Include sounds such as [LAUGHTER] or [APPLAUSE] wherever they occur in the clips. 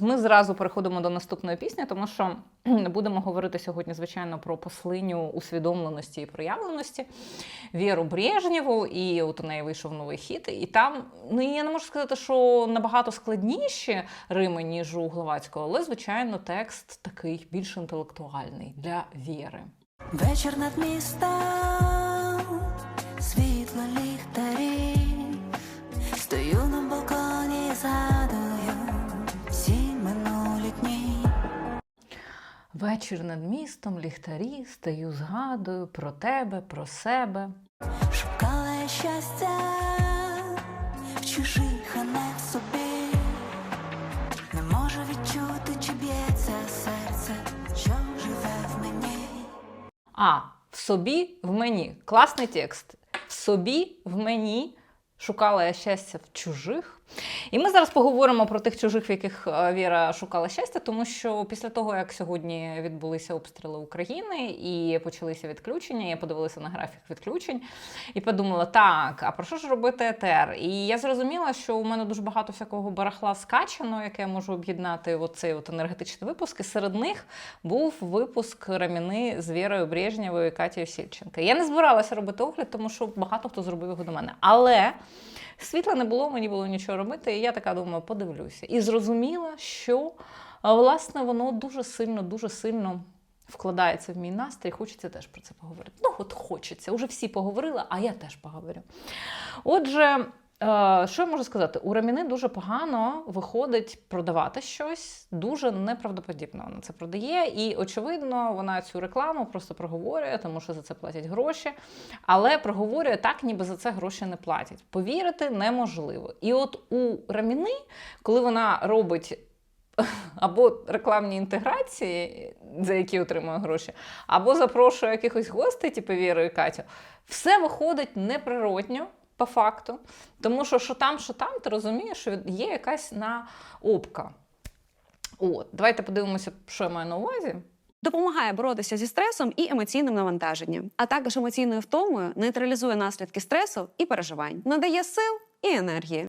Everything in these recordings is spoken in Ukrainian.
ми зразу переходимо до наступної пісні, тому що [CLEARS THROAT] будемо говорити сьогодні, звичайно, про послиню усвідомленості і проявленості Віру Брежнєву, і от у неї вийшов новий хіт. І там, ну я не можу сказати, що набагато складніші рими, ніж у Гловацького, але, звичайно, текст такий більш інтелектуальний для віри. Вечір над містом, світло ліхтарів, стою на балконі, згадую Вечір над містом, ліхтарі, стаю, згадую про тебе, про себе. Шукала я щастя в чужих, а не в собі. Не можу відчути, чи б'ється серце, що живе в мені. А, в собі, в мені. Класний текст. В собі, в мені. Шукала я щастя в чужих. І ми зараз поговоримо про тих чужих, в яких е, Віра шукала щастя, тому що після того, як сьогодні відбулися обстріли України і почалися відключення, я подивилася на графік відключень і подумала: так, а про що ж робити ЕТР? І я зрозуміла, що у мене дуже багато всякого барахла скачано, яке я можу об'єднати в оцей от енергетичний випуск. І серед них був випуск Раміни з Вірою Брежнєвою і Катією Сільченко. Я не збиралася робити огляд, тому що багато хто зробив його до мене. Але світла не було, мені було нічого робити. І я така думаю, подивлюся. І зрозуміла, що власне воно дуже сильно, дуже сильно. Вкладається в мій настрій, хочеться теж про це поговорити. Ну, от хочеться. Уже всі поговорили, а я теж поговорю. Отже, е, що я можу сказати? У Раміни дуже погано виходить продавати щось, дуже неправдоподібно вона це продає. І, очевидно, вона цю рекламу просто проговорює, тому що за це платять гроші. Але проговорює так, ніби за це гроші не платять. Повірити неможливо. І от у Раміни, коли вона робить [LAUGHS] або рекламні інтеграції, за які отримує гроші, або запрошує якихось гостей, типу Віру і Катю, все виходить неприродньо. По факту, тому що що там, що там, ти розумієш, що є якась наобка. От, давайте подивимося, що я маю на увазі. Допомагає боротися зі стресом і емоційним навантаженням, а також емоційною втомою, нейтралізує наслідки стресу і переживань, надає сил і енергії.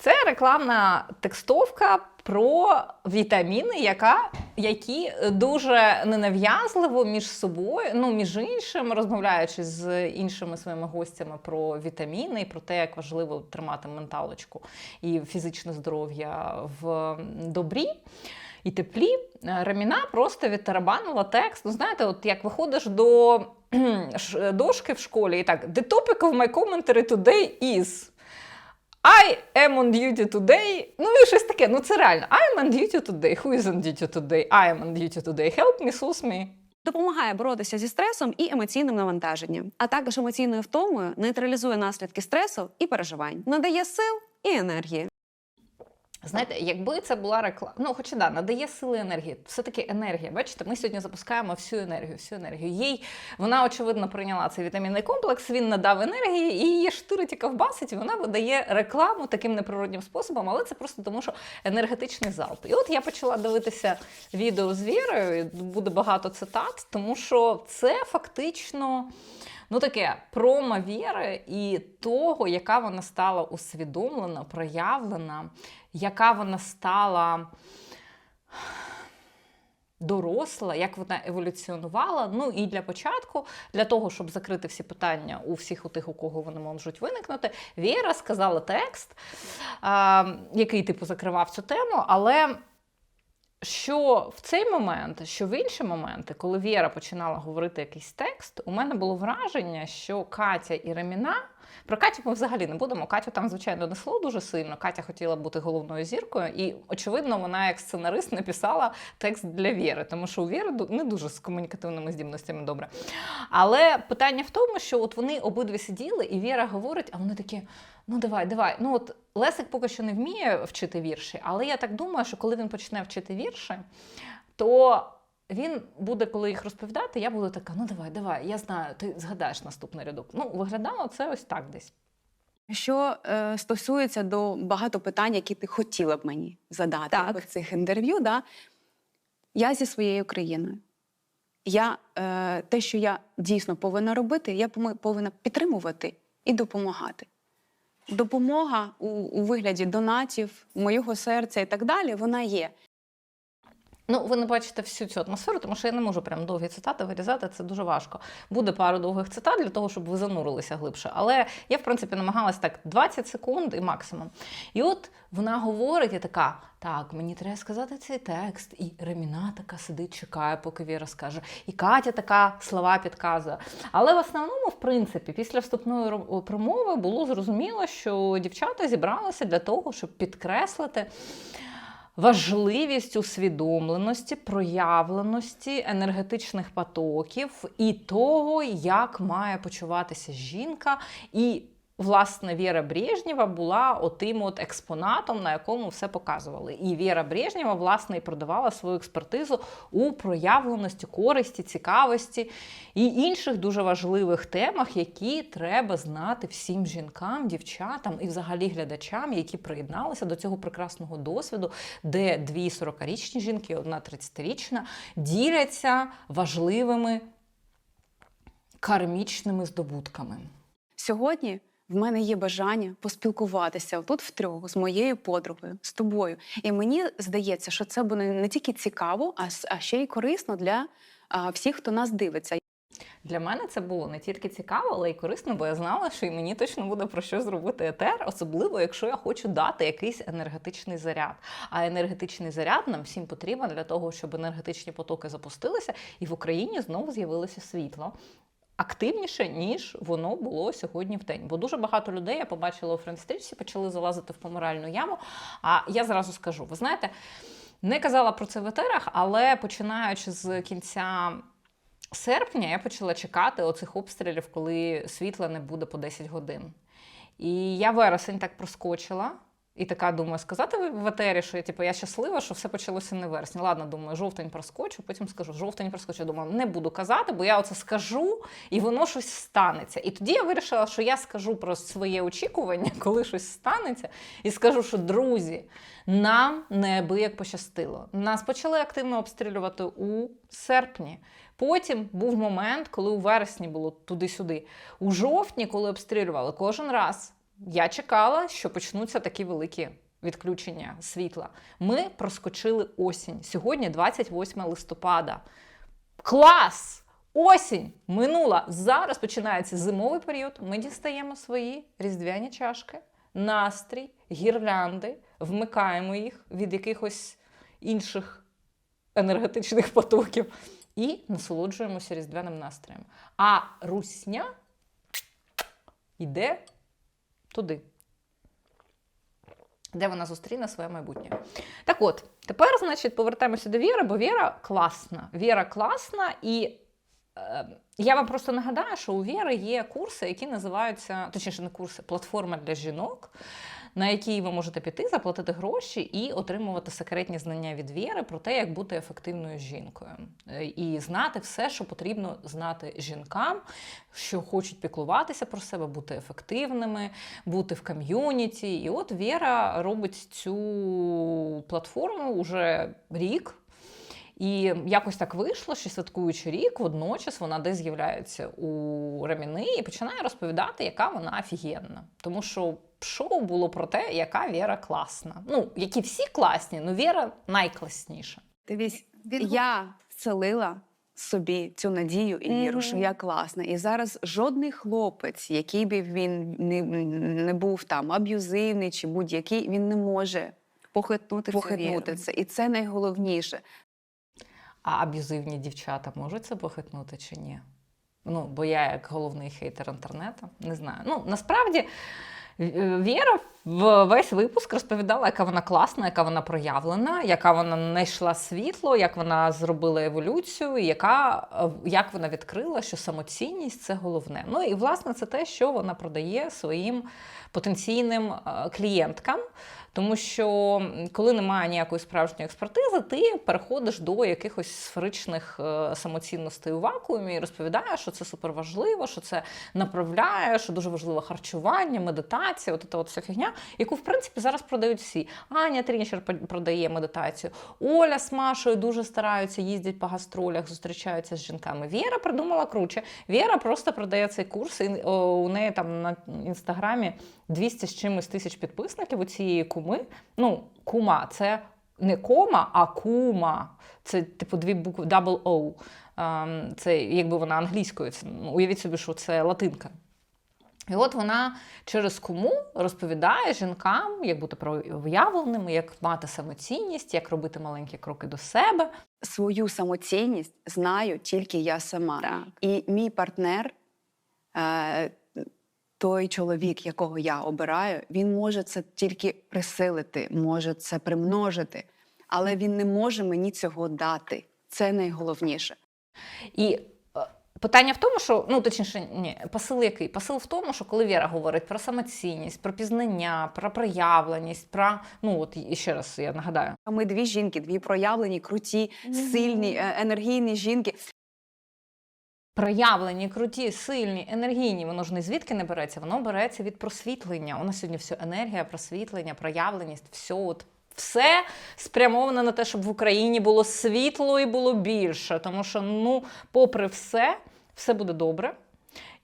Це рекламна текстовка про вітаміни, яка, які дуже ненав'язливо між собою, ну між іншим, розмовляючи з іншими своїми гостями про вітаміни і про те, як важливо тримати менталочку і фізичне здоров'я в добрі. І теплі Раміна просто відтарабанила текст. Ну, знаєте, от як виходиш до дошки в школі, і так, the topic of my commentary today is. I am on duty today. Ну і щось таке. Ну це реально. I am on duty today. Who is on duty today? I am on duty today. Help me, sus me. Допомагає боротися зі стресом і емоційним навантаженням, а також емоційною втомою, нейтралізує наслідки стресу і переживань, надає сил і енергії. Знаєте, якби це була реклама, ну хоча да, надає сили енергії. Все-таки енергія. Бачите, ми сьогодні запускаємо всю енергію, всю енергію. Їй вона очевидно прийняла цей вітамінний комплекс. Він надав енергії, і її штирить і ковбасить. і Вона видає рекламу таким неприроднім способом, але це просто тому, що енергетичний залп. І от я почала дивитися відео з Вірою. Буде багато цитат, тому що це фактично. Ну, таке промо віри і того, яка вона стала усвідомлена, проявлена, яка вона стала доросла, як вона еволюціонувала. Ну і для початку, для того, щоб закрити всі питання у всіх у тих, у кого вони можуть виникнути, Віра сказала текст, який типу закривав цю тему, але. Що в цей момент, що в інші моменти, коли Віра починала говорити якийсь текст, у мене було враження, що Катя і Реміна. Про Катю ми взагалі не будемо. Катю там, звичайно, несло дуже сильно. Катя хотіла бути головною зіркою, і, очевидно, вона як сценарист написала текст для Віри, тому що у Віри не дуже з комунікативними здібностями добре. Але питання в тому, що от вони обидві сиділи, і Віра говорить, а вони такі: ну давай, давай. Ну от Лесик поки що не вміє вчити вірші, але я так думаю, що коли він почне вчити вірші, то він буде, коли їх розповідати, я буду така: ну давай, давай, я знаю, ти згадаєш наступний рядок. Ну, виглядало це ось так десь. Що е, стосується до багато питань, які ти хотіла б мені задати Так. в цих інтерв'ю, да? я зі своєю країною. Я, е, те, що я дійсно повинна робити, я повинна підтримувати і допомагати. допомога у, у вигляді донатів, моєго серця і так далі, вона є. Ну, ви не бачите всю цю атмосферу, тому що я не можу прям довгі цитати вирізати, це дуже важко. Буде пару довгих цитат для того, щоб ви занурилися глибше. Але я, в принципі, намагалась так 20 секунд і максимум. І от вона говорить і така: так, мені треба сказати цей текст. І Реміна така сидить, чекає, поки Віра скаже. І Катя така слова підказує. Але в основному, в принципі, після вступної промови було зрозуміло, що дівчата зібралися для того, щоб підкреслити важливість усвідомленості, проявленості енергетичних потоків і того, як має почуватися жінка. І власне Віра Брежнєва була отим от експонатом, на якому все показували. І Віра Брежнєва, власне, і продавала свою експертизу у проявленості, користі, цікавості і інших дуже важливих темах, які треба знати всім жінкам, дівчатам і взагалі глядачам, які приєдналися до цього прекрасного досвіду, де дві 40-річні жінки, одна 30-річна, діляться важливими кармічними здобутками. Сьогодні в мене є бажання поспілкуватися тут втрьох з моєю подругою, з тобою. І мені здається, що це буде не тільки цікаво, а, ще й корисно для всіх, хто нас дивиться. Для мене це було не тільки цікаво, але й корисно, бо я знала, що і мені точно буде про що зробити етер, особливо якщо я хочу дати якийсь енергетичний заряд. А енергетичний заряд нам всім потрібен для того, щоб енергетичні потоки запустилися, і в Україні знову з'явилося світло. Активніше, ніж воно було сьогодні в день. Бо дуже багато людей я побачила у френдстрічці, почали залазити в помиральну яму. А я зразу скажу: ви знаєте, не казала про це в етерах, але починаючи з кінця серпня я почала чекати оцих обстрілів, коли світла не буде по 10 годин. І я вересень так проскочила. І така думаю, сказати в- етері, що я, типу, я щаслива, що все почалося не вересні. Ладно, думаю, жовтень проскочу, потім скажу, жовтень проскочу. Думаю, не буду казати, бо я оце скажу, і воно щось станеться. І тоді я вирішила, що я скажу про своє очікування, [LAUGHS] коли щось станеться, і скажу, що друзі, нам неабияк пощастило. Нас почали активно обстрілювати у серпні. Потім був момент, коли у вересні було туди-сюди. У жовтні, коли обстрілювали кожен раз, я чекала, що почнуться такі великі відключення світла. Ми проскочили осінь. Сьогодні 28 листопада. Клас! Осінь минула. Зараз починається зимовий період. Ми дістаємо свої різдвяні чашки, настрій, гірлянди, вмикаємо їх від якихось інших енергетичних потоків і насолоджуємося різдвяним настроєм. А русня йде туди, де вона зустріне своє майбутнє. Так от, тепер, значить, повертаємося до Віри, бо Віра класна. Віра класна, і е, я вам просто нагадаю, що у Віри є курси, які називаються, точніше, не курси, платформа для жінок. На якій ви можете піти, заплатити гроші і отримувати секретні знання від Віри про те, як бути ефективною жінкою, Е, і знати все, що потрібно знати жінкам, що хочуть піклуватися про себе, бути ефективними, бути в ком'юніті. І от Віра робить цю платформу уже рік. І якось так вийшло, що святкуючи рік, водночас вона десь з'являється у Реміни і починає розповідати, яка вона офігенна. Тому що шоу було про те, яка Віра класна. Ну, які всі класні, але Віра найкласніша. Дивись, я вселила собі цю надію і віру, що я класна. І зараз жодний хлопець, який би він не, не був там аб'юзивний чи будь-який, він не може Похитнути, похитнути це. І це найголовніше. А аб'юзивні дівчата можуть це похитнути чи ні? Ну, бо я, як головний хейтер інтернету, не знаю. Ну, насправді, Віра в весь випуск розповідала, яка вона класна, яка вона проявлена, яка вона знайшла світло, як вона зробила еволюцію, яка, е, як вона відкрила, що самоцінність це головне. Ну і власне це те, що вона продає своїм потенційним е, клієнткам. Тому що коли немає ніякої справжньої експертизи, ти переходиш до якихось сферичних е, самоцінностей у вакуумі і розповідаєш, що це суперважливо, що це направляє, що дуже важливо харчування, медитація, от ця от вся фігня, яку в принципі зараз продають всі. Аня Трінчер продає медитацію. Оля з Машою дуже стараються, їздять по гастролях, зустрічаються з жінками. Віра придумала круче. Віра просто продає цей курс, і у неї там на інстаграмі 200 з чимось тисяч підписників у цієї куми. Ну, кума, це не кома, а кума. Це типу дві букви double O. Ем, Це якби вона англійською. Це, ну, уявіть собі, що це латинка. І от вона через кому розповідає жінкам, як бути проявленими, як мати самоцінність, як робити маленькі кроки до себе. Свою самоцінність знаю тільки я сама. Так. І мій партнер, е, той чоловік, якого я обираю, він може це тільки присилити, може це примножити, але він не може мені цього дати. Це найголовніше. І е, питання в тому, що ну точніше, ні, посил який? Посил в тому, що коли Віра говорить про самоцінність, про пізнання, про проявленість, про ну от і ще раз я нагадаю. Ми дві жінки, дві проявлені, круті, сильні, е, енергійні жінки. Проявлені, круті, сильні, енергійні, воно ж не звідки не береться, воно береться від просвітлення. У нас сьогодні все енергія, просвітлення, проявленість, все от. Все спрямовано на те, щоб в Україні було світло і було більше. Тому що, ну, попри все, все буде добре.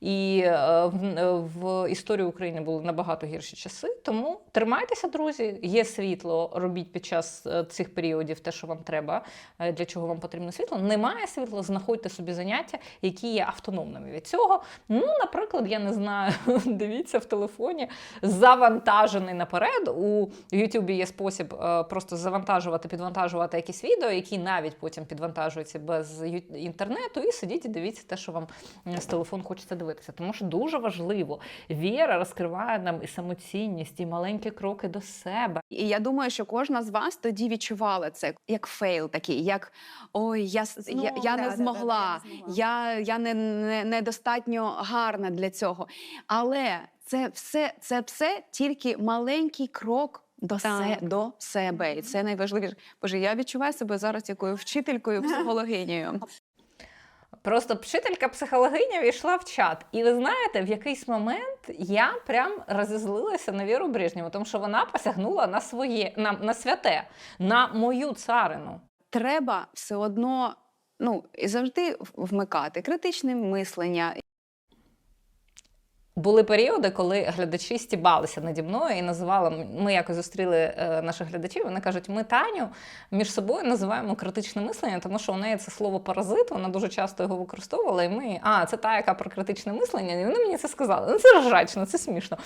І е, в, е, історії України були набагато гірші часи. Тому тримайтеся, друзі. Є світло, робіть під час е, цих періодів те, що вам треба, для чого вам потрібно світло. Немає світла, знаходьте собі заняття, які є автономними від цього. Ну, наприклад, я не знаю, [LAUGHS] дивіться в телефоні, завантажений наперед. У Ютубі є спосіб просто завантажувати, підвантажувати якісь відео, які навіть потім підвантажуються без інтернету, і сидіть і дивіться те, що вам з телефону хочеться дивитися. Тому що дуже важливо. Віра розкриває нам і самоцінність, і маленькі кроки до себе. І я думаю, що кожна з вас тоді відчувала це як фейл такий, як ой, я, с- я, Ну, я да, не да, змогла, да, я не змогла. я, я не, не, недостатньо гарна для цього. Але це все, це все тільки маленький крок. До, се, до себе, і це найважливіше. Боже, я відчуваю себе зараз якою вчителькою, психологинею. Просто вчителька психологиня війшла в чат. І ви знаєте, в якийсь момент я прям розізлилася на Віру Брежнєву, тому що вона посягнула на своє, на, на святе, на мою царину. Треба все одно ну і завжди вмикати критичне мислення, Були періоди, коли глядачі стібалися наді мною і називали. Ми якось зустріли е, наших глядачів. Вони кажуть, ми Таню між собою називаємо критичне мислення, тому що у неї це слово паразит, вона дуже часто його використовувала. І ми, а, це та, яка про критичне мислення. І вони мені це сказали. Ну це ржачно, це смішно.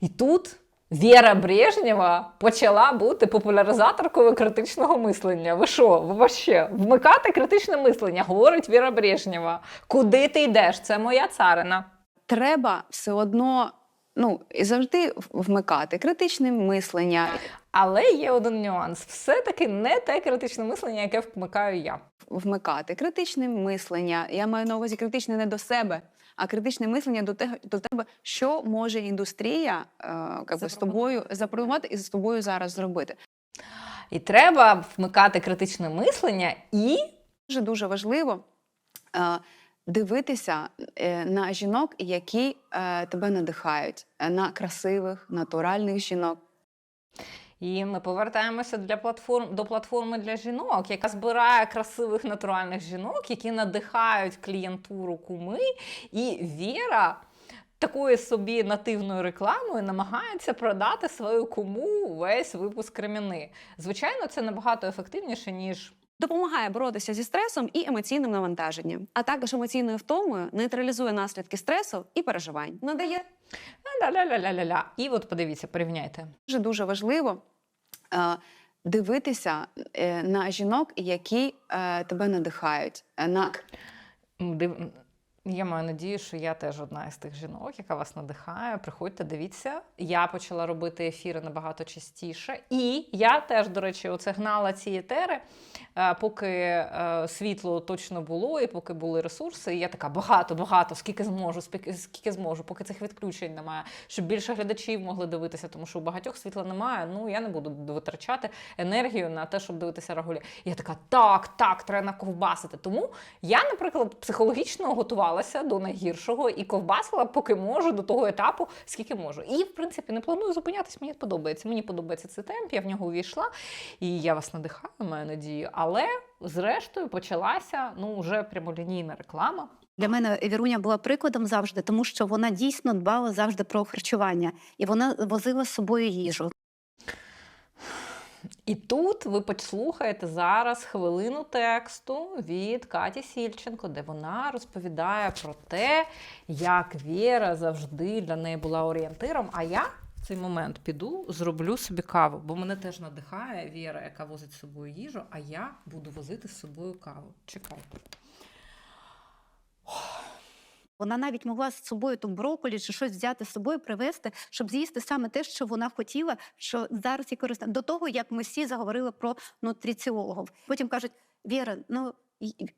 І тут. Віра Брежнєва почала бути популяризаторкою критичного мислення. Ви що, ви вообще вмикати критичне мислення, говорить Віра Брежнєва. Куди ти йдеш? Це моя царина. Треба все одно ну і завжди вмикати критичне мислення, Але є один нюанс: все-таки не те критичне мислення, яке вмикаю я. вмикати критичне мислення. Я маю на увазі критичне не до себе, а критичне мислення до тебе, до тебе, що може індустрія е, би, з тобою запропонувати і з тобою зараз зробити. І треба вмикати критичне мислення і Дуже дуже важливо е, дивитися е, на жінок, які е, тебе надихають, е, на красивих, натуральних жінок. І ми повертаємося для платформ до платформи для жінок, яка збирає красивих натуральних жінок, які надихають клієнтуру куми. І Віра такою собі нативною рекламою намагається продати свою куму весь випуск креміни. Звичайно, це набагато ефективніше, ніж Допомагає боротися зі стресом і емоційним навантаженням, а також емоційною втомою нейтралізує наслідки стресу і переживань. Надає ля-ля-ля-ля-ля. І от подивіться, порівняйте. Дуже дуже важливо е, дивитися е, на жінок, які е, тебе надихають. е, На див- Я маю надію, що я теж одна із тих жінок, яка вас надихає. Приходьте, дивіться. Я почала робити ефіри набагато частіше. І я теж, до речі, оце гнала ці етери поки е, світло точно було, і поки були ресурси. І я така багато, багато, скільки зможу, скільки зможу, поки цих відключень немає, щоб більше глядачів могли дивитися, тому що у багатьох світла немає. Ну я не буду витрачати енергію на те, щоб дивитися регулі. І я така, так, так, треба ковбасити. Тому я, наприклад, психологічно готувалася до найгіршого і ковбасила, поки можу, до того етапу, скільки можу. І в принципі не планую зупинятись. Мені подобається. Мені подобається цей темп, я в нього увійшла, і я вас надихаю, маю надію. Але зрештою почалася ну вже прямолінійна реклама. Для мене Віруня була прикладом завжди, тому що вона дійсно дбала завжди про харчування, і вона возила з собою їжу. І тут ви послухаєте зараз хвилину тексту від Каті Сільченко, де вона розповідає про те, як Віра завжди для неї була орієнтиром. А я цей момент піду, зроблю собі каву, бо мене теж надихає Віра, яка возить з собою їжу, а я буду возити з собою каву. Чекайте. Вона навіть могла з собою там брокколі чи щось взяти з собою, привезти, щоб з'їсти саме те, що вона хотіла, що зараз і користує. До того, як ми всі заговорили про нутриціологів. Потім кажуть: Віра, ну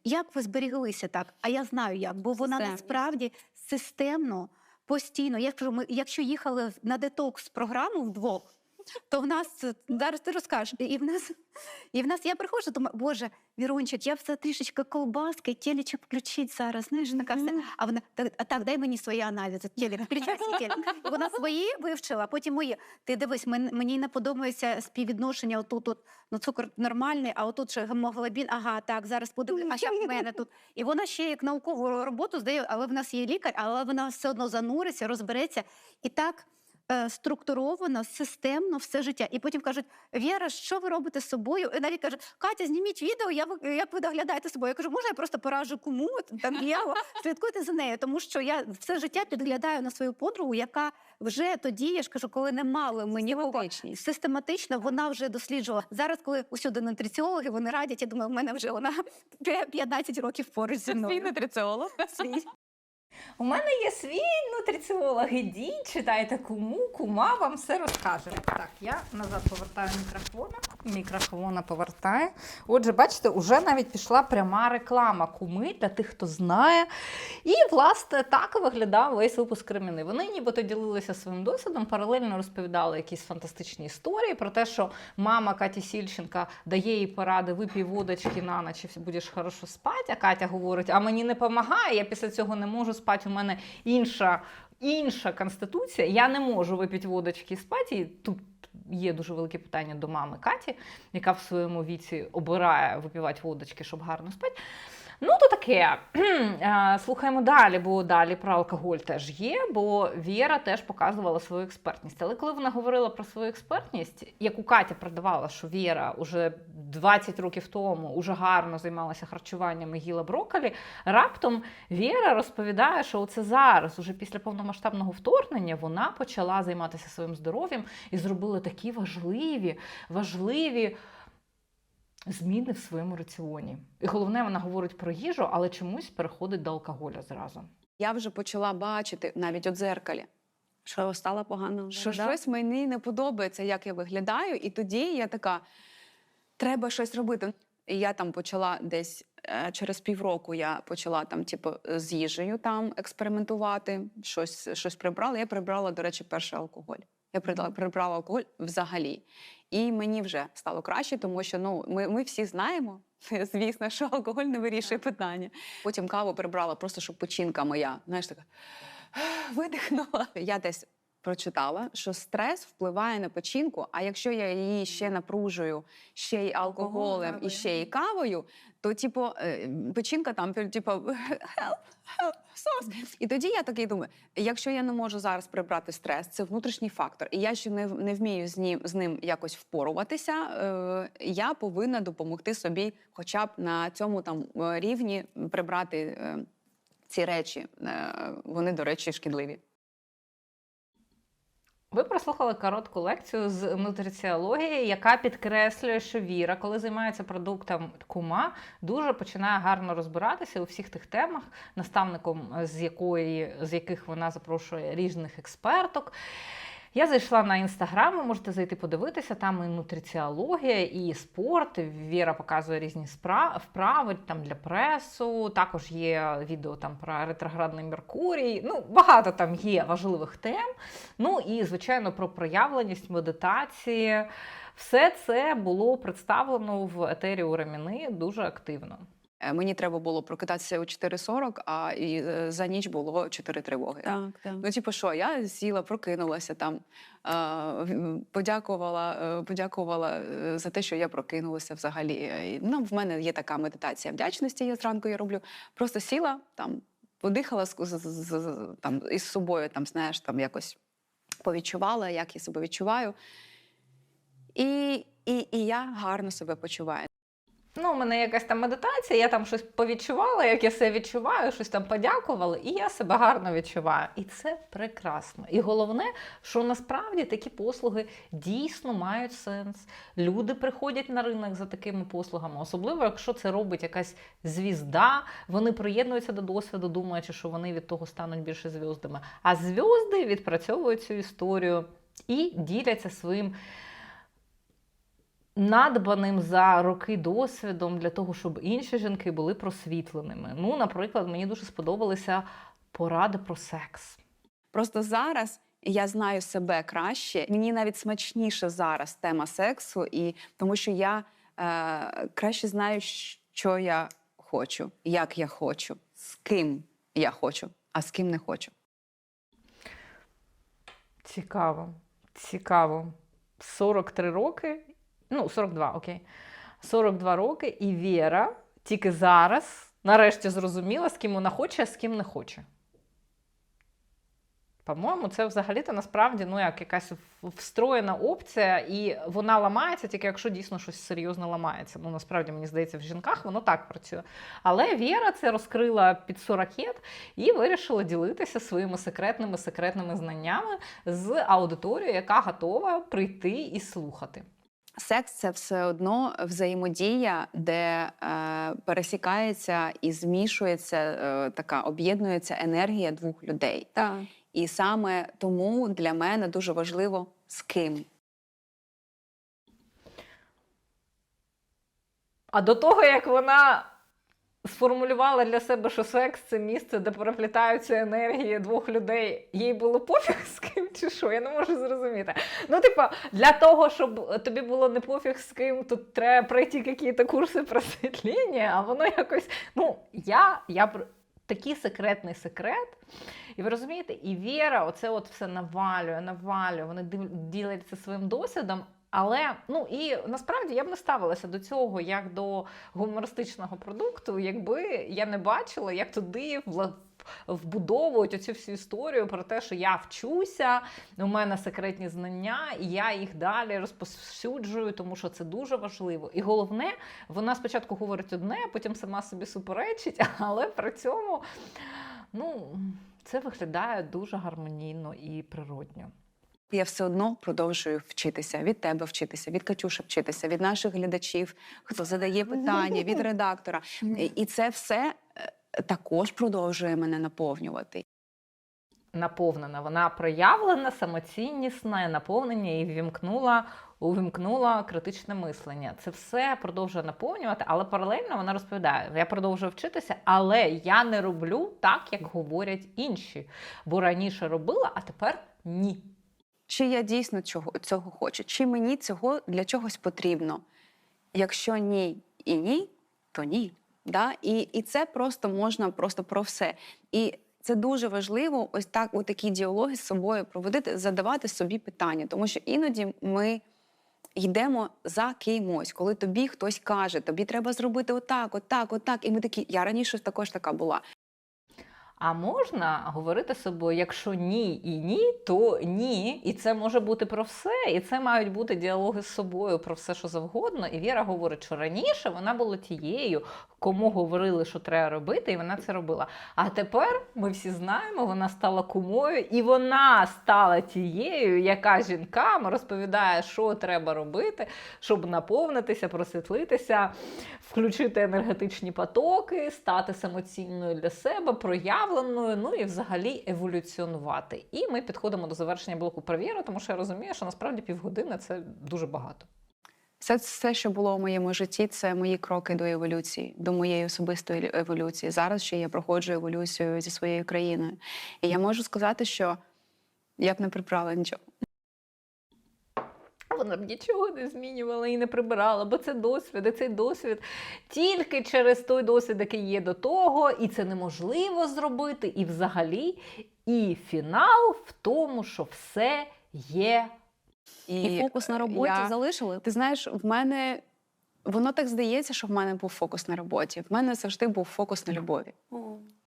як ви зберіглися так? А я знаю як, бо вона Системно. насправді системно, постійно. Я кажу, ми, якщо їхали на детокс програму вдвох. То в нас е, зараз ти розкажеш, і в нас, [LAUGHS] і в нас я приходжу, думаю, Боже, Вірончик, я все трішечки колбаски, телечок включить зараз. Знаєш, така все. А вона так, а так, дай мені свої аналізи. Телек, включай. І вона свої вивчила, а потім мої. Ти дивись, мені не подобається співвідношення. Отут от, ну, цукор нормальний, а отут ще гемоглобін. Ага, так, зараз подивлю. А ще в мене тут. І вона ще як наукову роботу здає, але в нас є лікар, але вона все одно зануриться, розбереться. І так структуровано, системно все життя. І потім кажуть: Віра, що ви робите з собою? І навіть кажуть, Катя, зніміть відео, я, як ви доглядаєте собою. Я кажу, можна я просто поражу куму, там Єву, слідкуйте за нею, тому що я все життя підглядаю на свою подругу, яка вже тоді, я ж кажу, коли не мали мені кого- Систематичність. систематично, вона вже досліджувала. Зараз, коли усюди нутриціологи, вони радять, я думаю, в мене вже вона 15 років поруч зі мною. нутриціолог. Свій. У мене є свій нутриціолог. Ідіть, читайте куму, кума вам все розкаже. Так, я назад повертаю мікрофона. Мікрофона повертаю. Отже, бачите, уже навіть пішла пряма реклама куми для тих, хто знає. І, власне, так виглядав весь випуск Креміни. Вони нібито ділилися своїм досвідом, паралельно розповідали якісь фантастичні історії про те, що мама Каті Сільченка дає їй поради, випій водочки на ніч, будеш хорошо спати. А Катя говорить: а мені не допомагає, я після цього не можу спати. У мене інша, інша конституція. Я не можу випити водочки і спати. І тут є дуже велике питання до мами Каті, яка в своєму віці обирає випивати водочки, щоб гарно спати. Ну, то таке. [CLEARS THROAT] Е, Слухаємо далі, бо далі про алкоголь теж є, бо Віра теж показувала свою експертність. Але коли вона говорила про свою експертність, яку Катя продавала, що Віра уже 20 років тому уже гарно займалася харчуванням і їла брокколі, раптом Віра розповідає, що оце зараз, уже після повномасштабного вторгнення, вона почала займатися своїм здоров'ям і зробила такі важливі, важливі зміни в своєму раціоні. І головне, вона говорить про їжу, але чомусь переходить до алкоголя зразу. Я вже почала бачити навіть у дзеркалі, Що стало погано? що Да? щось мені не подобається, як я виглядаю, і тоді я така: треба щось робити. І я там почала десь е, через півроку я почала там, типу, з їжею там експериментувати, щось, щось прибрала. Я прибрала, до речі, перший алкоголь. Я прибрала, алкоголь взагалі. І мені вже стало краще, тому що ну, ми, ми всі знаємо, [LAUGHS] звісно, що алкоголь не вирішує питання. Потім каву прибрала, просто щоб печінка моя, знаєш, така [SIGHS] видихнула. Я десь прочитала, що стрес впливає на печінку, а якщо я її ще напружую ще й алкоголем і ще й кавою, то типу е, печінка там типу [LAUGHS] help, help, source. І тоді я такий думаю: якщо я не можу зараз прибрати стрес, це внутрішній фактор, і я ще не, не вмію з ним, з ним якось впоруватися, е, я повинна допомогти собі, хоча б на цьому там е, рівні прибрати е, ці речі. Е, вони, до речі, шкідливі. Ви прослухали коротку лекцію з нутриціології, яка підкреслює, що Віра, коли займається продуктом кума, дуже починає гарно розбиратися у всіх тих темах, наставником з якої з яких вона запрошує різних експерток. Я зайшла на інстаграм, ви можете зайти подивитися. Там і нутриціологія, і спорт. Віра показує різні вправи там для пресу. Також є відео там про ретроградний Меркурій. Ну, багато там є важливих тем. Ну і звичайно про проявленість медитації. Все це було представлено в етері у Реміни дуже активно. Е, Мені треба було прокидатися о 4.40, а і е, за ніч було 4 тривоги. Так, так. Ну, типу, що, я сіла, прокинулася там, подякувала, е, подякувала за те, що я прокинулася взагалі. Ну, в мене є така медитація вдячності, я зранку її роблю. Просто сіла там, подихала там, із собою, там, знаєш, там якось повідчувала, як я себе відчуваю. І, і, і я гарно себе почуваю. Ну, у мене якась там медитація, я там щось повідчувала, як я себе відчуваю, щось там подякувала, і я себе гарно відчуваю. І це прекрасно. І головне, що насправді такі послуги дійсно мають сенс. Люди приходять на ринок за такими послугами, особливо якщо це робить якась звізда, вони приєднуються до досвіду, думаючи, що вони від того стануть більше зв'яздами. А зв'язди відпрацьовують цю історію і діляться своїм надбаним за роки досвідом для того, щоб інші жінки були просвітленими. Ну, наприклад, мені дуже сподобалися поради про секс. Просто зараз я знаю себе краще. Мені навіть смачніше зараз тема сексу, і тому що я е, краще знаю, що я хочу, як я хочу, з ким я хочу, а з ким не хочу. Цікаво. Цікаво. 43 роки, ну, 42, окей. 42 роки, і Віра тільки зараз нарешті зрозуміла, з ким вона хоче, а з ким не хоче. По-моєму, це взагалі-то насправді ну, як якась встроєна опція, і вона ламається тільки якщо дійсно щось серйозно ламається. Ну, насправді, мені здається, в жінках воно так працює. Але Віра це розкрила під 40 і вирішила ділитися своїми секретними секретними знаннями з аудиторією, яка готова прийти і слухати. Секс це все одно взаємодія, де е, пересікається і змішується е, така об'єднується енергія двох людей. так. І саме тому для мене дуже важливо з ким. А до того, як вона сформулювала для себе, що секс це місце, де переплітаються енергії двох людей, їй було пофіг з ким чи що, я не можу зрозуміти. Ну, типа, для того, щоб тобі було не пофіг з ким, тут треба пройти якісь курси просвітління, а воно якось. Ну, я, я такий секретний секрет. І ви розумієте, і Віра, оце от все навалює, навалює, вони діляться своїм досвідом. Але ну і насправді я б не ставилася до цього як до гумористичного продукту, якби я не бачила, як туди вбудовують оцю всю історію про те, що я вчуся, у мене секретні знання, і я їх далі розповсюджую, тому що це дуже важливо. І головне, вона спочатку говорить одне, а потім сама собі суперечить, [LAUGHS] але при цьому ну, це виглядає дуже гармонійно і природньо. Я все одно продовжую вчитися від тебе вчитися, від Катюши вчитися, від наших глядачів, хто задає питання, від редактора. І і це все е, також продовжує мене наповнювати. наповнена. Вона проявлена, самоціннісна, наповнення і ввімкнула, увімкнула критичне мислення. Це все продовжує наповнювати, але паралельно вона розповідає: я продовжую вчитися, але я не роблю так, як говорять інші. Бо раніше робила, а тепер ні. Чи я дійсно цього, цього хочу? Чи мені цього для чогось потрібно? Якщо ні і ні, то ні. Да? І, і це просто можна просто про все. І це дуже важливо, ось так, у такі діалоги з собою проводити, задавати собі питання, тому що іноді ми. Йдемо за кимось, коли тобі хтось каже, тобі треба зробити отак, отак, отак. І ми такі, я раніше також така була. А можна говорити собою, якщо ні і ні, то ні. І це може бути про все. І це мають бути діалоги з собою про все, що завгодно. І Віра говорить, що раніше вона була тією, кому говорили, що треба робити, і вона це робила. А тепер ми всі знаємо, вона стала кумою, і вона стала тією, яка жінкам розповідає, що треба робити, щоб наповнитися, просвітлитися, включити енергетичні потоки, стати самоцінною для себе, проявленою. Проявленою, ну і взагалі еволюціонувати. І ми підходимо до завершення блоку прев'єру, тому що я розумію, що насправді півгодини це дуже багато. Все, все, що було в моєму житті, це мої кроки до еволюції, до моєї особистої еволюції. Зараз ще я проходжу еволюцію зі своєю країною. І я можу сказати, що я б не прибрала нічого. Вона б нічого не змінювала і не прибирала, бо це досвід, і цей досвід тільки через той досвід, який є до того, і це неможливо зробити. І взагалі, і фінал в тому, що все є. І, фокус на роботі я- залишили. Ти знаєш, в мене воно так здається, що в мене був фокус на роботі. В мене завжди був фокус на любові.